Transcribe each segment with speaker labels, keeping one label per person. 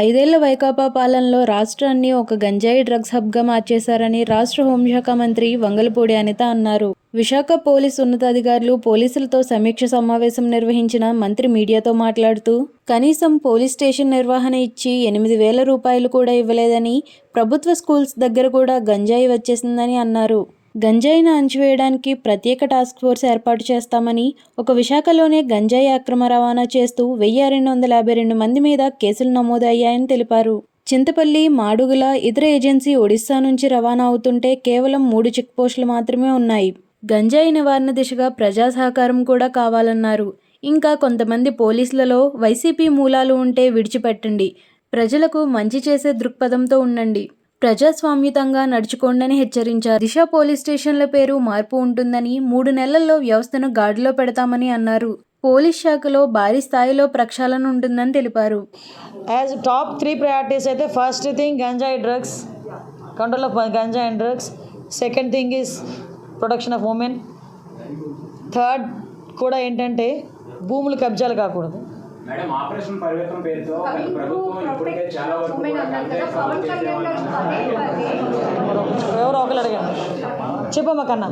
Speaker 1: ఐదేళ్ళ వైకాపా పాలనలో రాష్ట్రాన్ని ఒక గంజాయి డ్రగ్స్ హబ్గా మార్చేశారని రాష్ట్ర హోంశాఖ మంత్రి వంగలపూడి అనిత అన్నారు. విశాఖ పోలీస్ ఉన్నతాధికారులు పోలీసులతో సమీక్ష సమావేశం నిర్వహించిన మంత్రి మీడియాతో మాట్లాడుతూ కనీసం పోలీస్ స్టేషన్ నిర్వహణ ఇచ్చి ఎనిమిది వేల రూపాయలు కూడా ఇవ్వలేదని ప్రభుత్వ స్కూల్స్ దగ్గర కూడా గంజాయి వచ్చేసిందని అన్నారు. గంజాయిని అణచివేయడానికి ప్రత్యేక టాస్క్ ఫోర్స్ ఏర్పాటు చేస్తామని ఒక విశాఖలోనే గంజాయి అక్రమ రవాణా చేస్తూ వెయ్యి రెండు వందల యాభై రెండు మంది మీద కేసులు నమోదయ్యాయని తెలిపారు. చింతపల్లి మాడుగుల ఇతర ఏజెన్సీ ఒడిశా నుంచి రవాణా అవుతుంటే కేవలం మూడు చెక్ పోస్టులు మాత్రమే ఉన్నాయి. గంజాయి నివారణ దిశగా ప్రజా సహకారం కూడా కావాలన్నారు. ఇంకా కొంతమంది పోలీసులలో వైసీపీ మూలాలు ఉంటే విడిచిపెట్టండి. ప్రజలకు మంచి చేసే దృక్పథంతో ఉండండి. ప్రజాస్వామ్యుతంగా నడుచుకోండని హెచ్చరించారు. దిశ పోలీస్ స్టేషన్ల పేరు మార్పు ఉంటుందని మూడు నెలల్లో వ్యవస్థను గాడిలో పెడతామని అన్నారు. పోలీస్ శాఖలో భారీ స్థాయిలో ప్రక్షాళన ఉంటుందని తెలిపారు.
Speaker 2: యాజ్ టాప్ త్రీ ప్రయారిటీస్ అయితే ఫస్ట్ థింగ్ గంజాయి drugs control of ganja and drugs second thing is protection of women third కూడా ఏంటంటే భూములు కబ్జాలు కాకూడదు.
Speaker 3: మేడం ఆపరేషన్ పరివర్తన పేరుతో ప్రభుత్వం ఇప్పటికే చాలా వరకు
Speaker 2: ఎవరో ఒకరు అడిగాను చెప్పమ్మా కన్నా.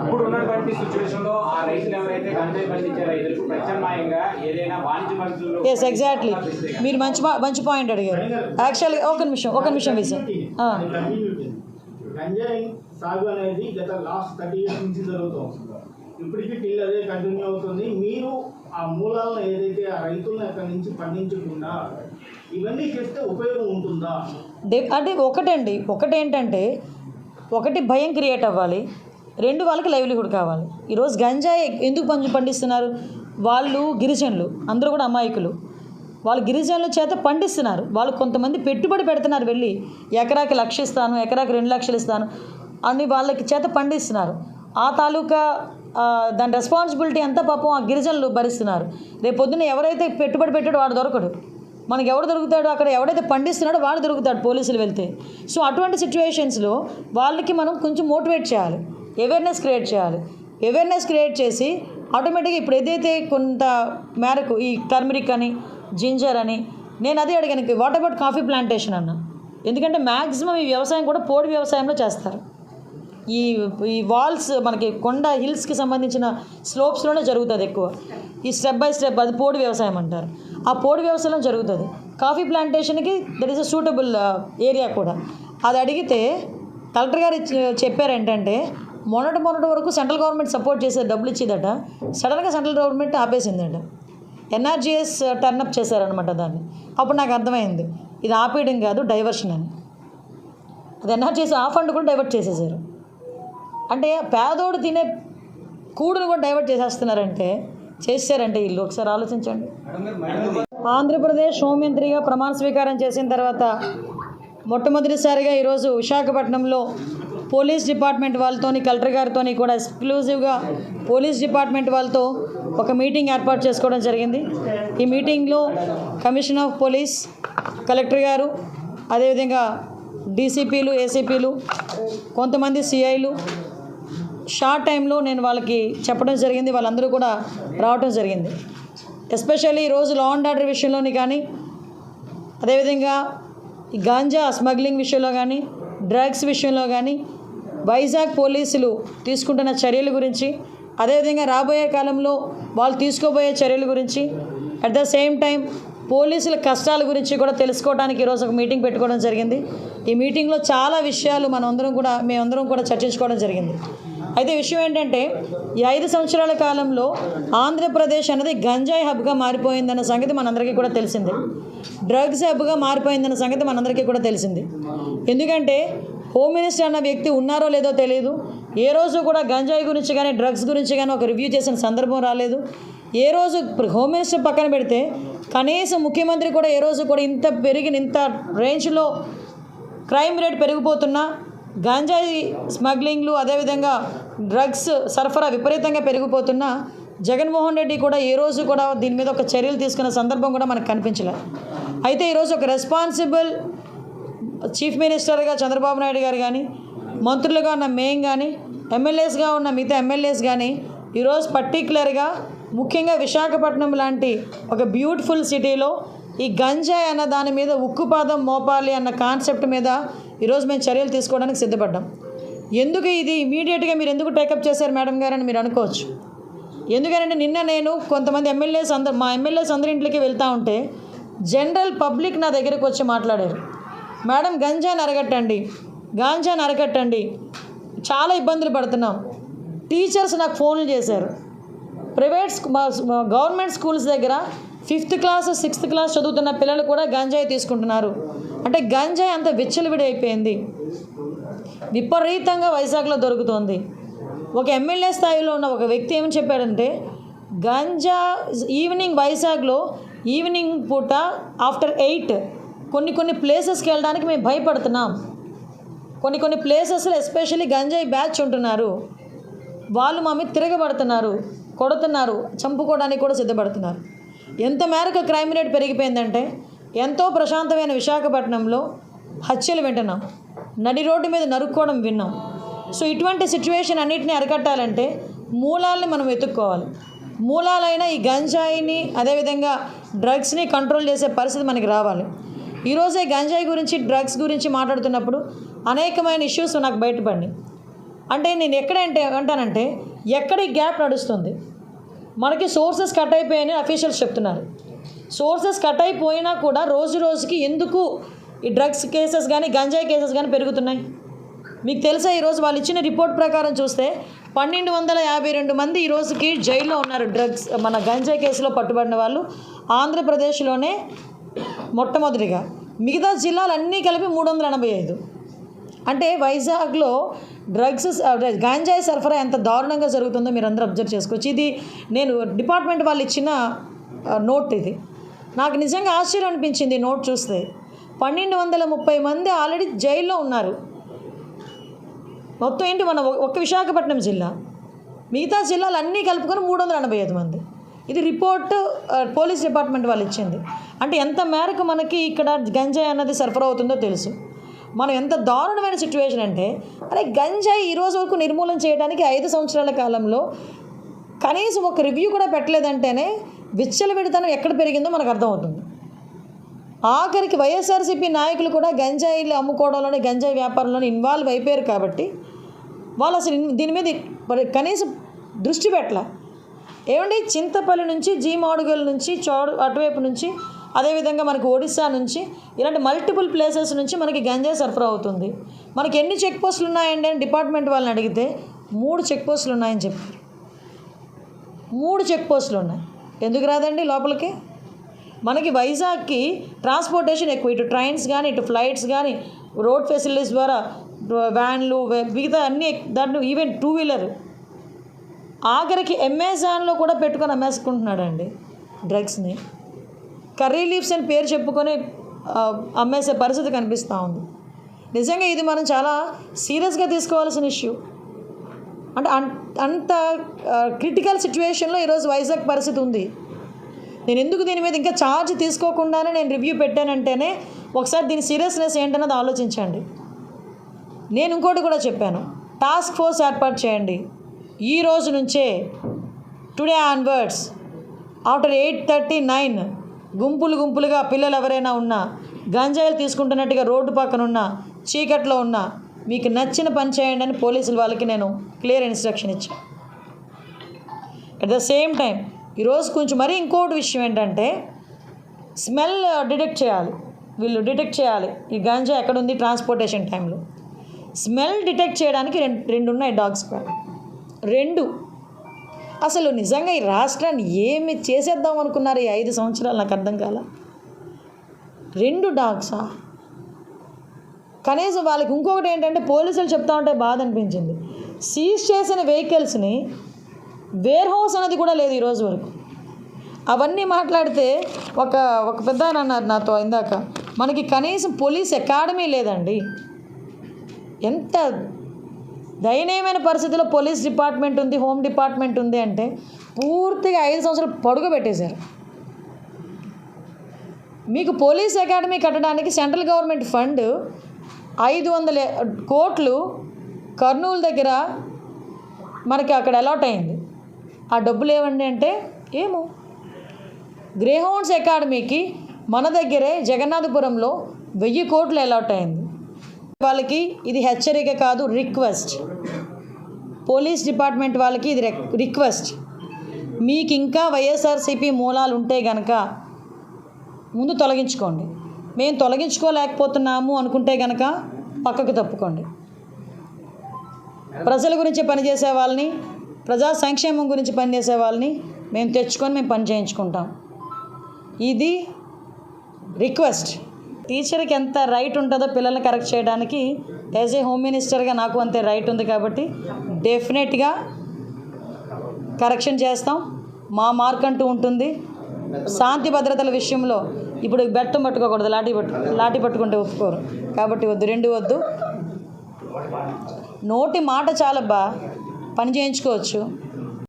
Speaker 3: ఇప్పుడు ఉన్నటువంటి సిచ్యువేషన్లో ఆ రైతులు ఎవరైతే గంజాయి పండించే రైతులకు ప్రత్యామ్నాయంగా ఏదైనా వాణిజ్య పంటలు
Speaker 2: ఎస్ ఎగ్జాక్ట్లీ మీరు మంచి మంచి పాయింట్ అడిగారు. యాక్చువల్గా ఒక నిమిషం ఒక నిమిషం విజయ్ ఆ,
Speaker 4: గంజాయి సాగు అనేది గత లాస్ట్ థర్టీ ఇయర్స్ నుంచి జరుగుతుంది ఇప్పటికీ టిల్ అదే కంటిన్యూ అవుతుంది. మీరు ఆ మూలాలను ఏదైతే ఆ రైతులను అక్కడి నుంచి పండించకుండా ఇవన్నీ చేస్తే ఉపయోగం ఉంటుందా?
Speaker 2: డే- అంటే ఒకటండి. ఒకటేంటంటే ఒకటి భయం క్రియేట్ అవ్వాలి. రెండు వాళ్ళకి లైవ్లీహుడ్ కావాలి. ఈరోజు గంజాయి ఎందుకు పంచి పండిస్తున్నారు? వాళ్ళు గిరిజనులు అందరూ కూడా అమాయకులు. వాళ్ళు గిరిజనుల చేత పండిస్తున్నారు. వాళ్ళు కొంతమంది పెట్టుబడి పెడుతున్నారు వెళ్ళి. ఎకరాకి లక్ష ఇస్తాను ఎకరాకి రెండు లక్షలు ఇస్తాను అని వాళ్ళకి చేత పండిస్తున్నారు. ఆ తాలూకా దాని రెస్పాన్సిబిలిటీ అంతా పాపం ఆ గిరిజనులు భరిస్తున్నారు. రేపు పొద్దున్న ఎవరైతే పెట్టుబడి పెట్టాడో వాడు దొరకడు. మనకి ఎవడు దొరుకుతాడో అక్కడ ఎవడైతే పండిస్తున్నాడో వాడు దొరుకుతాడు పోలీసులు వెళ్తే. సో అటువంటి సిచ్యువేషన్స్లో వాళ్ళకి మనం కొంచెం మోటివేట్ చేయాలి. అవేర్నెస్ క్రియేట్ చేయాలి. అవేర్నెస్ క్రియేట్ చేసి ఆటోమేటిక్గా ఇప్పుడు ఏదైతే కొంత మేరకు ఈ టర్మరిక్ అని జింజర్ అని నేను అదే అడిగాను వాట్ అబౌట్ కాఫీ ప్లాంటేషన్ అన్న. ఎందుకంటే మ్యాక్సిమం ఈ వ్యవసాయం కూడా పోడి వ్యవసాయంలో చేస్తారు. ఈ ఈ వాల్స్ మనకి కొండ హిల్స్కి సంబంధించిన స్లోప్స్లోనే జరుగుతుంది ఎక్కువ. ఈ స్టెప్ బై స్టెప్ అది పోడు వ్యవసాయం అంటారు. ఆ పోడు వ్యవసాయం జరుగుతుంది. Coffee ప్లాంటేషన్కి that is a suitable area కూడా. అది అడిగితే కలెక్టర్ గారు చెప్పారు ఏంటంటే మొన్నటి మొన్నటి వరకు సెంట్రల్ గవర్నమెంట్ సపోర్ట్ చేసే డబ్బులు ఇచ్చేదట సడన్గా సెంట్రల్ గవర్నమెంట్ ఆపేసిందట. ఎన్ఆర్జీఎస్ టర్నప్ చేశారనమాట దాన్ని. అప్పుడు నాకు అర్థమైంది. ఇది ఆపేయడం కాదు డైవర్షన్ అని. అది ఎన్ఆర్జీఎస్ ఆ ఫండ్ కూడా డైవర్ట్ చేసేసారు. అంటే పేదోడు తినే కూడును కూడా డైవర్ట్ చేసేస్తున్నారంటే చేశారంటే వీళ్ళు ఒకసారి ఆలోచించండి. ఆంధ్రప్రదేశ్ హోంమంత్రిగా ప్రమాణ స్వీకారం చేసిన తర్వాత మొట్టమొదటిసారిగా ఈరోజు విశాఖపట్నంలో పోలీస్ డిపార్ట్మెంట్ వాళ్ళతోని కలెక్టర్ గారితోని కూడా ఎక్స్క్లూజివ్గా పోలీస్ డిపార్ట్మెంట్ వాళ్ళతో ఒక మీటింగ్ ఏర్పాటు చేసుకోవడం జరిగింది. ఈ మీటింగ్లో కమిషన్ ఆఫ్ పోలీస్ కలెక్టర్ గారు అదేవిధంగా డీసీపీలు ఏసీపీలు కొంతమంది సిఐలు షార్ట్ టైంలో నేను వాళ్ళకి చెప్పడం జరిగింది వాళ్ళందరూ కూడా రావటం జరిగింది. ఎస్పెషల్లీ ఈరోజు లా అండ్ ఆర్డర్ విషయంలోని కానీ అదేవిధంగా ఈ గాంజా స్మగ్లింగ్ విషయంలో కానీ డ్రగ్స్ విషయంలో కానీ వైజాగ్ పోలీసులు తీసుకుంటున్న చర్యల గురించి అదేవిధంగా రాబోయే కాలంలో వాళ్ళు తీసుకోబోయే చర్యల గురించి అట్ ద సేమ్ టైం పోలీసుల కష్టాల గురించి కూడా తెలుసుకోవడానికి ఈరోజు ఒక మీటింగ్ పెట్టుకోవడం జరిగింది. ఈ మీటింగ్లో చాలా విషయాలు మనందరం కూడా మేమందరం కూడా చర్చించుకోవడం జరిగింది. అయితే విషయం ఏంటంటే ఈ ఐదు సంవత్సరాల కాలంలో ఆంధ్రప్రదేశ్ అనేది గంజాయి హబ్గా మారిపోయిందన్న సంగతి మనందరికీ కూడా తెలిసిందే. డ్రగ్స్ హబ్గా మారిపోయిందన్న సంగతి మనందరికీ కూడా తెలిసింది. ఎందుకంటే హోమ్ మినిస్టర్ అన్న వ్యక్తి ఉన్నారో లేదో తెలియదు ఏ రోజు కూడా గంజాయి గురించి కానీ డ్రగ్స్ గురించి కానీ ఒక రివ్యూ చేసిన సందర్భం రాలేదు. ఏ రోజు హోమ్ మినిస్టర్ పక్కన పెడితే కనీసం ముఖ్యమంత్రి కూడా ఏ రోజు కూడా ఇంత పెరిగిన ఇంత రేంజ్లో క్రైమ్ రేట్ పెరిగిపోతున్నా గంజాయి స్మగ్లింగ్లు అదేవిధంగా డ్రగ్స్ సరఫరా విపరీతంగా పెరిగిపోతున్నా జగన్మోహన్ రెడ్డి కూడా ఏ రోజు కూడా దీని మీద ఒక చర్యలు తీసుకున్న సందర్భం కూడా మనకు కనిపించలేదు అయితే ఈరోజు ఒక రెస్పాన్సిబుల్ చీఫ్ మినిస్టర్గా చంద్రబాబు నాయుడు గారు కానీ మంత్రులుగా ఉన్న మేం కానీ ఎమ్మెల్యేస్గా ఉన్న మిగతా ఎమ్మెల్యేస్ కానీ ఈరోజు పర్టికులర్గా ముఖ్యంగా విశాఖపట్నం లాంటి ఒక బ్యూటిఫుల్ సిటీలో ఈ గంజాయి అన్న దాని మీద ఉక్కుపాదం మోపాలి అన్న కాన్సెప్ట్ మీద ఈరోజు మేము చర్యలు తీసుకోవడానికి సిద్ధపడ్డాం. ఎందుకు ఇది ఇమీడియట్గా మీరు ఎందుకు టేకప్ చేశారు మేడం గారు అని మీరు అనుకోవచ్చు. ఎందుకంటే నిన్న నేను కొంతమంది ఎమ్మెల్యేస్ అందరు మా ఎమ్మెల్యేస్ అందరి ఇంట్లోకి వెళ్తూ ఉంటే జనరల్ పబ్లిక్ నా దగ్గరకు వచ్చి మాట్లాడారు. మేడం గంజాని అరగట్టండి గాంజాని అరగట్టండి చాలా ఇబ్బందులు పడుతున్నాం. టీచర్స్ నాకు ఫోన్లు చేశారు. ప్రైవేట్ స్కూ- గవర్నమెంట్ స్కూల్స్ దగ్గర ఫిఫ్త్ క్లాస్ సిక్స్త్ క్లాస్ చదువుతున్న పిల్లలు కూడా గంజాయి తీసుకుంటున్నారు. అంటే గంజాయి అంత విచ్చలవిడి అయిపోయింది. విపరీతంగా వైజాగ్లో దొరుకుతోంది. ఒక ఎమ్మెల్యే స్థాయిలో ఉన్న ఒక వ్యక్తి ఏమని చెప్పాడంటే గంజా ఈవినింగ్ వైజాగ్లో ఈవినింగ్ పూట ఆఫ్టర్ ఎయిట్ కొన్ని కొన్ని ప్లేసెస్కి వెళ్ళడానికి మేము భయపడుతున్నాం. కొన్ని కొన్ని ప్లేసెస్లో ఎస్పెషల్లీ గంజాయి బ్యాచ్ ఉంటున్నారు. వాళ్ళు మా మీద తిరగబడుతున్నారు కొడుతున్నారు చంపుకోవడానికి కూడా సిద్ధపడుతున్నారు. ఎంత మేరకు క్రైమ్ రేట్ పెరిగిపోయిందంటే ఎంతో ప్రశాంతమైన విశాఖపట్నంలో హత్యలు వింటున్నాం. నడి రోడ్డు మీద నరుక్కోవడం విన్నాం. సో ఇటువంటి సిచ్యువేషన్ అన్నిటిని అరికట్టాలంటే మూలాల్ని మనం వెతుక్కోవాలి. మూలాలైన ఈ గంజాయిని అదేవిధంగా డ్రగ్స్ని కంట్రోల్ చేసే పరిస్థితి మనకి రావాలి. ఈరోజే గంజాయి గురించి డ్రగ్స్ గురించి మాట్లాడుతున్నప్పుడు అనేకమైన ఇష్యూస్ నాకు బయటపడినాయి అంటే నేను ఎక్కడంటే అంటానంటే ఎక్కడ ఈ గ్యాప్ నడుస్తుంది? మనకి సోర్సెస్ కట్ అయిపోయాయని అఫీషియల్స్ చెప్తున్నారు. సోర్సెస్ కట్ అయిపోయినా కూడా రోజు రోజుకి ఎందుకు ఈ డ్రగ్స్ కేసెస్ కానీ గంజాయి కేసెస్ కానీ పెరుగుతున్నాయి. మీకు తెలుసా ఈరోజు వాళ్ళు ఇచ్చిన రిపోర్ట్ ప్రకారం చూస్తే పన్నెండు వందల యాభై రెండు మంది ఈ రోజుకి జైల్లో ఉన్నారు డ్రగ్స్ మన గంజాయి కేసులో పట్టుబడిన వాళ్ళు. ఆంధ్రప్రదేశ్లోనే మొట్టమొదటిగా. మిగతా జిల్లాలన్నీ కలిపి మూడు వందల ఎనభై ఐదు. అంటే వైజాగ్లో డ్రగ్స్ గాంజాయి సరఫరా ఎంత దారుణంగా జరుగుతుందో మీరు అందరూ అబ్జర్వ్ చేసుకోవచ్చు. ఇది నేను డిపార్ట్మెంట్ వాళ్ళు ఇచ్చిన నోట్ ఇది. నాకు నిజంగా ఆశ్చర్యం అనిపించింది నోట్ చూస్తే. పన్నెండు వందల ముప్పై మంది ఆల్రెడీ జైల్లో ఉన్నారు. మొత్తం ఏంటి మన ఒక్క విశాఖపట్నం జిల్లా? మిగతా జిల్లాలు అన్నీ కలుపుకొని మూడు వందల ఎనభై ఐదు మంది. ఇది రిపోర్ట్ పోలీస్ డిపార్ట్మెంట్ వాళ్ళు ఇచ్చింది. అంటే ఎంత మేరకు మనకి ఇక్కడ గంజాయి అన్నది సరఫరా అవుతుందో తెలుసు. మనం ఎంత దారుణమైన సిచ్యువేషన్ అంటే అరే గంజాయి ఈ రోజు వరకు నిర్మూలన చేయడానికి ఐదు సంవత్సరాల కాలంలో కనీసం ఒక రివ్యూ కూడా పెట్టలేదంటేనే విచ్చలవిడితనం ఎక్కడ పెరిగిందో మనకు అర్థమవుతుంది. ఆఖరికి వైఎస్ఆర్సీపీ నాయకులు కూడా గంజాయిలు అమ్ముకోవడంలోనే గంజాయి వ్యాపారంలోనే ఇన్వాల్వ్ అయిపోయారు కాబట్టి వాళ్ళు అసలు దీని మీద కనీసం దృష్టి పెట్టల. ఏమండి? చింతపల్లి నుంచి జీ మాడుగల్ నుంచి చోడు అటువైపు నుంచి అదేవిధంగా మనకి ఒడిశా నుంచి ఇలాంటి మల్టిపుల్ ప్లేసెస్ నుంచి మనకి గంజాయి సరఫరా అవుతుంది. మనకి ఎన్ని చెక్ పోస్టులు ఉన్నాయండి అని డిపార్ట్మెంట్ వాళ్ళని అడిగితే మూడు చెక్ పోస్టులు ఉన్నాయని చెప్పారు. మూడు చెక్ పోస్టులు ఉన్నాయి. ఎందుకు రాదండి లోపలికి? మనకి వైజాగ్కి ట్రాన్స్పోర్టేషన్ ఎక్కువ. ఇటు ట్రైన్స్ కానీ ఇటు ఫ్లైట్స్ కానీ రోడ్ ఫెసిలిటీస్ ద్వారా వ్యాన్లు మిగతా అన్నీ దాంట్లో ఈవెన్ టూ వీలర్. ఆఖరికి అమెజాన్లో కూడా పెట్టుకొని అమ్మేసుకుంటున్నాడండి డ్రగ్స్ని. కర్రీ లీవ్స్ అని పేరు చెప్పుకొని అమ్మేసే పరిస్థితి కనిపిస్తూ ఉంది. నిజంగా ఇది మనం చాలా సీరియస్గా తీసుకోవాల్సిన ఇష్యూ. అంటే అన్- అంత క్రిటికల్ సిచ్యువేషన్లో ఈరోజు వైజాగ్ పరిస్థితి ఉంది. నేను ఎందుకు దీని మీద ఇంకా ఛార్జ్ తీసుకోకుండానే నేను రివ్యూ పెట్టానంటేనే ఒకసారి దీని సీరియస్నెస్ ఏంటన్నది ఆలోచించండి. నేను ఇంకోటి కూడా చెప్పాను. టాస్క్ ఫోర్స్ ఏర్పాటు చేయండి. ఈ రోజు నుంచే today onwards after eight thirty nine గుంపులు గుంపులుగా పిల్లలు ఎవరైనా ఉన్నా గంజాయిలు తీసుకుంటున్నట్టుగా రోడ్డు పక్కన ఉన్నా చీకట్లో ఉన్నా మీకు నచ్చిన పని చేయండి అని పోలీసులు వాళ్ళకి నేను క్లియర్ ఇన్స్ట్రక్షన్ ఇచ్చాను. అట్ ద సేమ్ టైం ఈరోజు కొంచెం మరీ ఇంకోటి విషయం ఏంటంటే స్మెల్ డిటెక్ట్ చేయాలి. వీళ్ళు డిటెక్ట్ చేయాలి. ఈ గాంజా ఎక్కడ ఉంది ట్రాన్స్పోర్టేషన్ టైంలో. స్మెల్ డిటెక్ట్ చేయడానికి రెండు రెండు ఉన్నాయి డాగ్ స్క్వాడ్ రెండు. అసలు నిజంగా ఈ రాష్ట్రాన్ని ఏమి చేసేద్దాం అనుకున్నారు ఈ ఐదు సంవత్సరాలు? నాకు అర్థం కాల. రెండు డాగ్సా? కనీసం వాళ్ళకి ఇంకొకటి ఏంటంటే పోలీసులు చెప్తా ఉంటే బాధ అనిపించింది. సీజ్ చేసిన వెహికల్స్ని వేర్ హౌస్ అనేది కూడా లేదు ఈరోజు వరకు. అవన్నీ మాట్లాడితే ఒక ఒక పెద్ద అన్నారు నాతో ఇందాక మనకి కనీసం పోలీస్ అకాడమీ లేదండి. ఎంత దయనీయమైన పరిస్థితిలో పోలీస్ డిపార్ట్మెంట్ ఉంది హోమ్ డిపార్ట్మెంట్ ఉంది అంటే పూర్తిగా ఐదు సంవత్సరాలు పొడుగు పెట్టేశారు. మీకు పోలీస్ అకాడమీ కట్టడానికి సెంట్రల్ గవర్నమెంట్ ఫండ్ ఐదు వందల కోట్లు కర్నూలు దగ్గర మనకి అక్కడ అలాట్ అయింది. ఆ డబ్బులు ఏమండి అంటే ఏమో. గ్రేహౌండ్స్ అకాడమీకి మన దగ్గరే జగన్నాథపురంలో వెయ్యి కోట్లు అలాట్ అయింది. వాళ్ళకి ఇది హెచ్చరిక కాదు రిక్వెస్ట్. పోలీస్ డిపార్ట్మెంట్ వాళ్ళకి ఇది రిక్వెస్ట్. మీకు ఇంకా వైఎస్ఆర్సీపీ మూలాలు ఉంటే గనక ముందు తొలగించుకోండి. మేము తొలగించుకోలేకపోతున్నాము అనుకుంటే గనక పక్కకు తప్పుకోండి. ప్రజల గురించి పనిచేసే వాళ్ళని ప్రజా సంక్షేమం గురించి పనిచేసే వాళ్ళని మేము తెచ్చుకొని మేము పని చేయించుకుంటాం. ఇది రిక్వెస్ట్. టీచర్కి ఎంత రైట్ ఉంటుందో పిల్లల్ని కరెక్ట్ చేయడానికి యాజ్ ఏ హోమ్ మినిస్టర్గా నాకు అంతే రైట్ ఉంది కాబట్టి డెఫినెట్గా కరెక్షన్ చేస్తాం. మా మార్క్ అంటూ ఉంటుంది. శాంతి భద్రతల విషయంలో ఇప్పుడు బెట్టం పట్టుకోకూడదు లాఠీ పట్టు లాఠీ పట్టుకుంటే ఒప్పుకోరు. కాబట్టి వద్దు రెండు వద్దు. నోటి మాట చాలబ్బా. పని చేయించుకోవచ్చు.